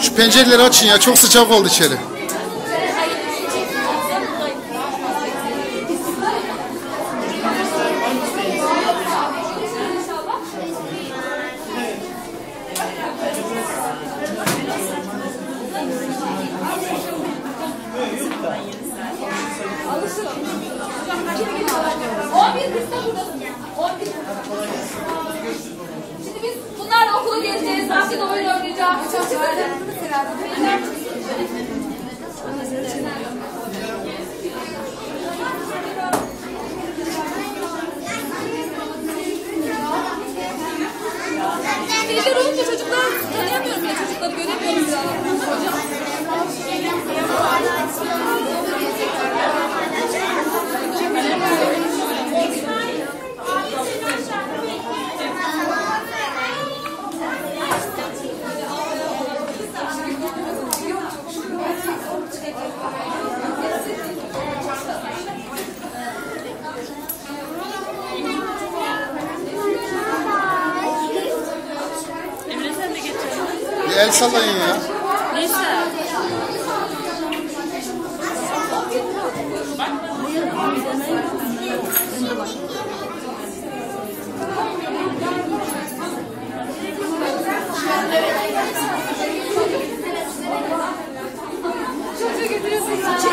Şu pencereleri açın ya çok sıcak oldu içeri. Şimdi biz bunlarla okula gezeceğiz. Bahçede oyun oynayacağız. Veliler Bir el sallayın ya. Neyse. Çocuğu getiriyorsun.